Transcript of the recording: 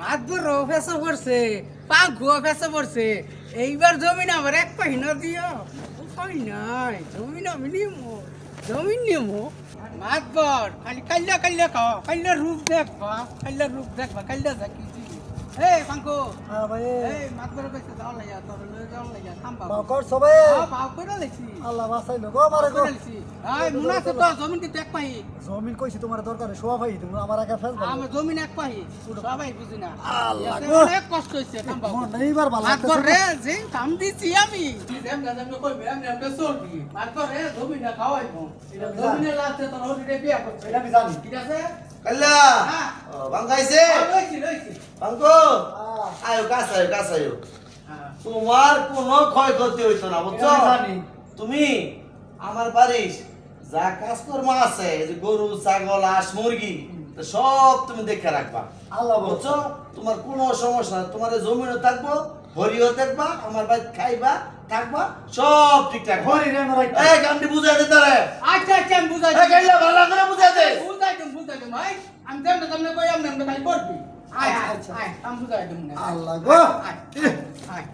মাতবর ফেসে পড়ছে পাগুয়া ফেসে পড়ছে এইবার জমিন আবার এক পাহিনা দিও উপায় নাই। জমিন আমি নিম। জমিন নিম। মাতবর খালি কাল্লা কাল্লা খাও। কাল্লা রূপ দেখবা কাল্লা রূপ দেখবা কাল্লা দেখি এই পাঙ্কু। হ্যাঁ ভাই। এই মাতবর কইছে যাও লাগা তোর লয়ে যাও লাগা থামবা বাও কর সবে হ্যাঁ বাউ করে লেছি। আল্লাহ বাঁচাইলো গো মারে গো। এই মুনা তো জমিন কিন্তু এক পাহি। জমিন কইছি তোমার দরকার শোয়া ভাই তুমি আমার আগে ফেস ভালো আমার জমিন এক পাহি সবাই বুঝি না। আল্লাহ গো। অনেক কষ্ট হইছে থামবা মন এইবার ভালো মাতবর লাগতেছে যে কাম দিছি আমি। এমন এমন কইবে এমন এমন চলবি মাতবর রে জমিন না খাওয়াইবো। জমিনে লাগছে তোর হলিডে বিয়া করছে। এটা আমি জানি। ঠিক আছে? কাল্লা হ্যাঁ। ও, লইছি লইছি। ভাঙ্গো আয়ো কাছ আয়ো কাছ আয়ো। হ্যাঁ। তোমার কোনো ক্ষয়ক্ষতি হইতো না বুঝছ? আমি। তুমি আমার বাড়ির যা কাজকর্ম আছে যে গরু ছাগল হাঁস মুরগি সব তুমি দেখে রাখবা। আল্লাহ বুঝছ? তোমার কোনো সমস্যা না। তোমার জমিনও থাকব হরিও দেখবা আমার বাড়ি খাইবা থাকবা সব ঠিকঠাক হরি রে আমার এই গামটি বুঝাই দে তারে। আচ্ছা আচ্ছা আমি বুঝাই এই গাইলা ভালো করে বুঝাই দে। বুঝাই দেব বুঝাই দেব ভাই আমি কই আমি খালি করবি। আয় আচ্ছা, আয় আচ্ছা। আয় আমি বুঝাই দেব আল্লাহ গো। আয় আয়